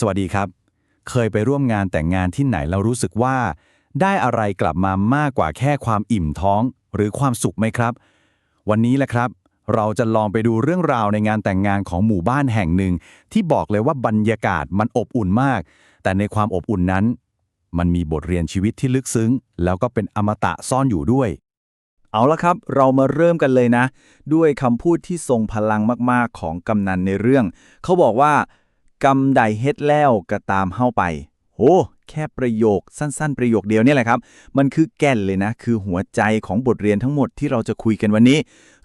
สวัสดีครับ เคยไปร่วมงานแต่งงานที่ไหนแล้วรู้สึกว่า ได้อะไรกลับมามากกว่าแค่ความอิ่มท้อง หรือความสุขไหมครับ วันนี้แหละครับ เราจะลองไปดูเรื่องราวในงานแต่งงานของหมู่บ้านแห่งหนึ่ง ที่บอกเลยว่าบรรยากาศมันอบอุ่นมาก แต่ในความอบอุ่นนั้น มันมีบทเรียนชีวิตที่ลึกซึ้ง แล้วก็เป็นอมตะซ่อนอยู่ด้วย เอาละครับ เรามาเริ่มกันเลยนะ ด้วยคำพูดที่ทรงพลังมากๆของกำนันในเรื่อง เขาบอกว่า กำใดเฮ็ดแล้วก็ตามเฮ้าไปโหแค่ประโยคสั้นๆ ประโยคเดียวนี่แหละครับ มันคือแก่นเลยนะ คือหัวใจของบทเรียนทั้งหมดที่เราจะคุยกันวันนี้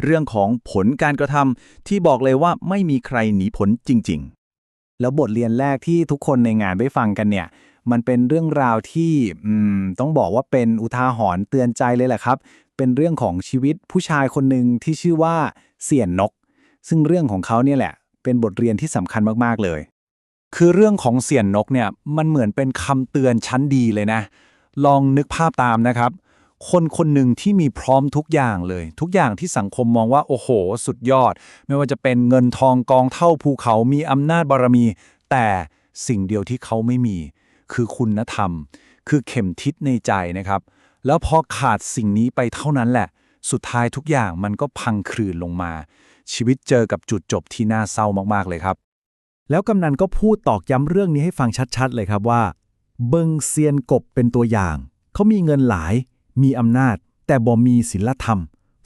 เรื่องของผลการกระทำที่บอกเลยว่าไม่มีใครหนีผลจริง ๆ แล้วบทเรียนแรกที่ทุกคนในงานได้ฟังกันเนี่ย มันเป็นเรื่องราวที่ต้องบอกว่าเป็นอุทาหรณ์เตือนใจเลยแหละครับ เป็นเรื่องของชีวิตผู้ชายคนหนึ่งที่ชื่อว่าเสี่ยนนก ซึ่งเรื่องของเขาเนี่ยแหละ เป็นบทเรียนที่สำคัญมากๆเลย คือเรื่องของเสี่ยนนกเนี่ยมันเหมือนเป็นคำเตือนชั้นดีเลยนะ ลองนึกภาพตามนะครับ คนคนหนึ่งที่มีพร้อมทุกอย่างเลย ทุกอย่างที่สังคมมองว่าโอ้โห สุดยอด ไม่ว่าจะเป็นเงินทองกองเท่าภูเขามีอำนาจบารมี แต่สิ่งเดียวที่เขาไม่มี คือคุณธรรม คือเข็มทิศในใจนะครับ แล้วพอขาดสิ่งนี้ไปเท่านั้นแหละ สุดท้ายทุกอย่างมันก็พังคลืนลงมา ชีวิตเจอกับจุดจบที่น่าเศร้ามากๆเลยครับ แล้วกำนันก็พูดตอกย้ำเรื่องนี้ให้ฟังชัดๆ เลยครับว่า เบิงเซียนกบเป็นตัวอย่าง เขามีเงินหลาย มีอำนาจ แต่บ่มีศีลธรรม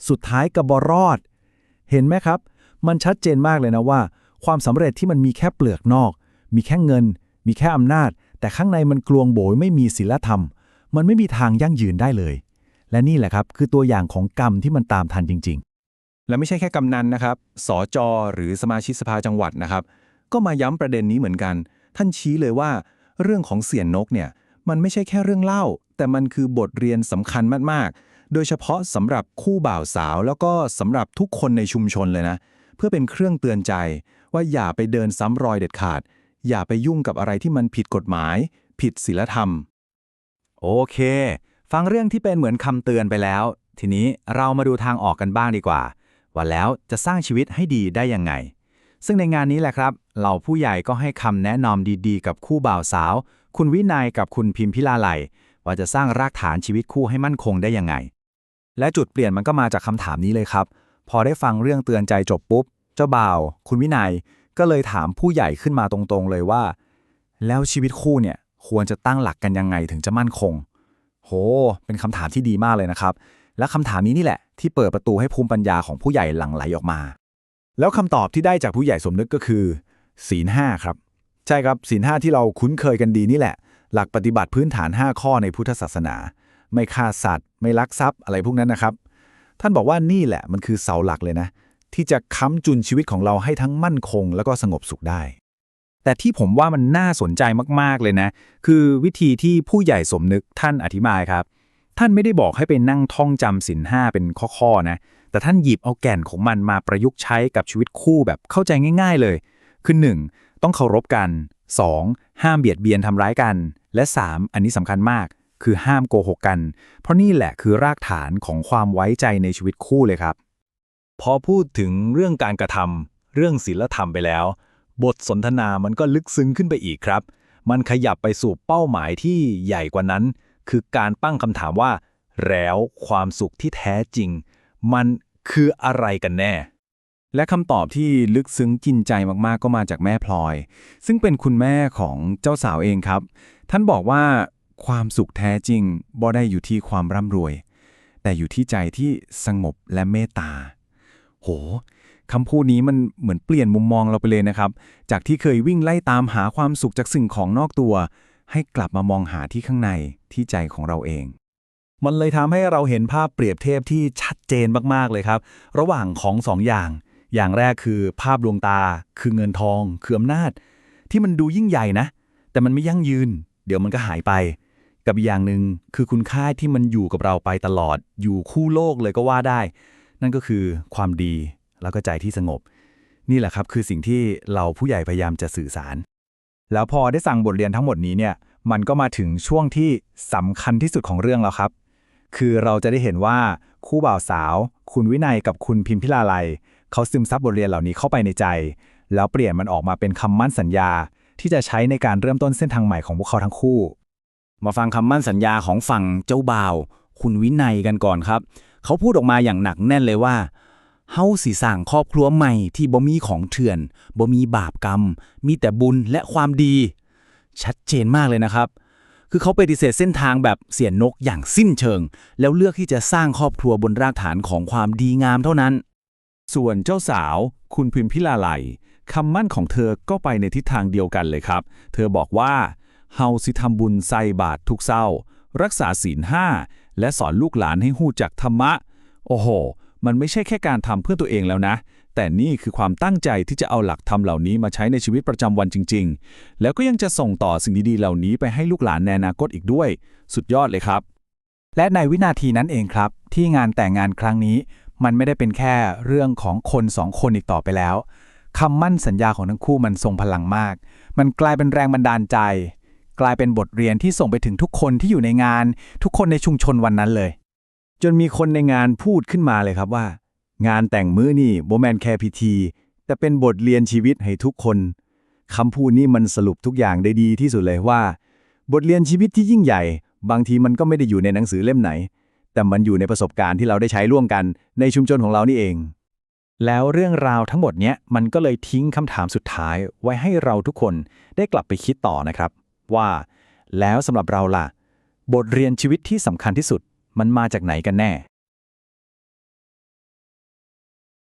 สุดท้ายก็บ่รอด เห็นไหมครับ มันชัดเจนมากเลยนะว่า ความสำเร็จที่มันมีแค่เปลือกนอก มีแค่เงิน มีแค่อำนาจ แต่ข้างในมันกลวงโบยไม่มีศีลธรรม มันไม่มีทางยั่งยืนได้เลย และนี่แหละครับคือตัวอย่างของกรรมที่มันตามทันจริง ๆ และไม่ใช่แค่กำนันนะครับสจหรือสมาชิกสภาจังหวัดนะครับ ก็มาย้ำประเด็นนี้เหมือนกัน ท่านชี้เลยว่า เรื่องของเสียนนกเนี่ยมันไม่ใช่แค่เรื่องเล่า แต่มันคือบทเรียนสำคัญมากๆ โดยเฉพาะสำหรับคู่บ่าวสาว แล้วก็สำหรับทุกคนในชุมชนเลยนะ เพื่อเป็นเครื่องเตือนใจ ว่าอย่าไปเดินซ้ำรอยเด็ดขาด อย่าไปยุ่งกับอะไรที่มันผิดกฎหมาย ผิดศีลธรรม โอเค ฟังเรื่องที่เป็นเหมือนคำเตือนไปแล้ว ทีนี้เรามาดูทางออกกันบ้างดีกว่า ว่าแล้วจะสร้างชีวิตให้ดีได้ยังไง ซึ่งในงานนี้แหละครับเหล่าผู้ใหญ่ก็ให้คำแนะนำดีๆ กับคู่บ่าวสาว คุณวินัยกับคุณพิมพิลาไหลว่าจะสร้างรากฐานชีวิตคู่ให้มั่นคงได้ยังไง และจุดเปลี่ยนมันก็มาจากคำถามนี้เลยครับ พอได้ฟังเรื่องเตือนใจจบปุ๊บ เจ้าบ่าว คุณวินัยก็เลยถามผู้ใหญ่ขึ้นมาตรงๆ เลยว่า แล้วชีวิตคู่เนี่ยควรจะตั้งหลักกันยังไงถึงจะมั่นคง โห เป็นคำถามที่ดีมากเลยนะครับ และคำถามนี้นี่แหละที่เปิดประตูให้ภูมิปัญญาของผู้ใหญ่หลั่งไหลออกมา แล้วคำตอบที่ได้จากผู้ใหญ่สมนึกก็คือ ศีลห้าครับ ใช่ครับศีลห้าที่เราคุ้นเคยกันดีนี่แหละ หลักปฏิบัติพื้นฐาน 5 ข้อในพุทธศาสนา ไม่ฆ่าสัตว์ ไม่ลักทรัพย์อะไรพวกนั้นนะครับ ท่านบอกว่านี่แหละมันคือเสาหลักเลยนะ ที่จะค้ำจุนชีวิตของเราให้ทั้งมั่นคง แล้วก็สงบสุขได้ แต่ที่ผมว่ามันน่าสนใจมากๆเลยนะ คือวิธีที่ผู้ใหญ่สมนึกท่านอธิบายครับ ท่านไม่ได้บอกให้ไปนั่งท่องจำสินห้าเป็นข้อๆนะ แต่ท่านหยิบเอาแก่นของมันมาประยุกต์ใช้กับชีวิตคู่แบบเข้าใจง่าย ๆ เลย คือ 1. ต้องเคารพกัน 2. ห้ามเบียดเบียนทำร้ายกัน และ 3. อันนี้สำคัญมาก คือห้ามโกหกกัน เพราะนี่แหละคือรากฐานของความไว้ใจในชีวิตคู่เลยครับ พอพูดถึงเรื่องการกระทำเรื่องศีลธรรมไปแล้ว บทสนทนามันก็ลึกซึ้งขึ้นไปอีกครับ มันขยับไปสู่เป้าหมายที่ใหญ่กว่านั้น คือการตั้งคำถามว่า แล้วความสุขที่แท้จริง มันคืออะไรกันแน่ และคำตอบที่ลึกซึ้งกินใจมากๆก็มาจากแม่พลอย ซึ่งเป็นคุณแม่ของเจ้าสาวเองครับ ท่านบอกว่าความสุขแท้จริงบ่ได้อยู่ที่ความร่ำรวย แต่อยู่ที่ใจที่สงบและเมตตา โหคำพูดนี้มันเหมือนเปลี่ยนมุมมองเราไปเลยนะครับ จากที่เคยวิ่งไล่ตามหาความสุขจากสิ่งของนอกตัว ให้กลับมามองหาที่ข้างในที่ใจของเราเอง มันเลยทำให้เราเห็นภาพเปรียบเทียบที่ชัดเจนมากๆเลยครับ ระหว่างของสองอย่าง อย่างแรกคือภาพดวงตา คือเงินทอง คืออำนาจ ที่มันดูยิ่งใหญ่นะ แต่มันไม่ยั่งยืน เดี๋ยวมันก็หายไป กับอย่างหนึ่งคือคุณค่าที่มันอยู่กับเราไปตลอด อยู่คู่โลกเลยก็ว่าได้ นั่นก็คือความดีแล้วก็ใจที่สงบ นี่แหละครับคือสิ่งที่เราผู้ใหญ่พยายามจะสื่อสาร แล้วพอได้สั่งบทเรียนทั้งหมดนี้เนี่ยมันก็มาถึงช่วงที่สำคัญที่สุดของเรื่องแล้วครับ คือเราจะได้เห็นว่าคู่บ่าวสาว คุณวินัยกับคุณพิมพิลาไลยเขาซึมซับบทเรียนเหล่านี้เข้าไปในใจ แล้วเปลี่ยนมันออกมาเป็นคำมั่นสัญญา ที่จะใช้ในการเริ่มต้นเส้นทางใหม่ของพวกเขาทั้งคู่ มาฟังคำมั่นสัญญาของฝั่งเจ้าบ่าว คุณวินัยกันก่อนครับ เขาพูดออกมาอย่างหนักแน่นเลยว่าเฮาสิสร้างครอบครัวใหม่ที่บ่มีของเถื่อนบ่มีบาปกรรม มีแต่บุญและความดี ชัดเจนมากเลยนะครับ คือเขาปฏิเสธเส้นทางแบบเสียนกอย่างสิ้นเชิง แล้วเลือกที่จะสร้างครอบครัวบนรากฐานของความดีงามเท่านั้น ส่วนเจ้าสาว คุณพิมพิลาไลคำมั่นของเธอก็ไปในทิศทางเดียวกันเลยครับ เธอบอกว่าเฮาสิทำบุญใส่บาตรทุกเศร้า รักษาศีลห้าและสอนลูกหลานให้หู้จักธรรมะ โอ้โห มันไม่ใช่แค่การทำเพื่อตัวเองแล้วนะ แต่นี่คือความตั้งใจที่จะเอาหลักธรรมเหล่านี้มาใช้ในชีวิตประจำวันจริง ๆ แล้วก็ยังจะส่งต่อสิ่งดีๆ เหล่านี้ไปให้ลูกหลานในอนาคตอีกด้วย สุดยอดเลยครับ และในวินาทีนั้นเองครับ ที่งานแต่งงานครั้งนี้ มันไม่ได้เป็นแค่เรื่องของคนสองคนอีกต่อไปแล้วคำมั่นสัญญาของทั้งคู่มันทรงพลังมาก มันกลายเป็นแรงบันดาลใจ กลายเป็นบทเรียนที่ส่งไปถึงทุกคนที่อยู่ในงาน ทุกคนในชุมชนวันนั้นเลย จนมีคนในงานพูดขึ้นมาเลยครับว่า งานแต่งมื้อนี่โบแมนแค่พิธี แต่เป็นบทเรียนชีวิตให้ทุกคนคำพูดนี้มันสรุปทุกอย่างได้ดีที่สุดเลยว่า บทเรียนชีวิตที่ยิ่งใหญ่ บางทีมันก็ไม่ได้อยู่ในหนังสือเล่มไหน แต่มันอยู่ในประสบการณ์ที่เราได้ใช้ร่วมกันในชุมชนของเรานี่เอง แล้วเรื่องราวทั้งหมดเนี้ยมันก็เลยทิ้งคำถามสุดท้ายไว้ให้เราทุกคนได้กลับไปคิดต่อนะครับ ว่า แล้วสำหรับเราล่ะ บทเรียนชีวิตที่สำคัญที่สุด มันมาจากไหนกันแน่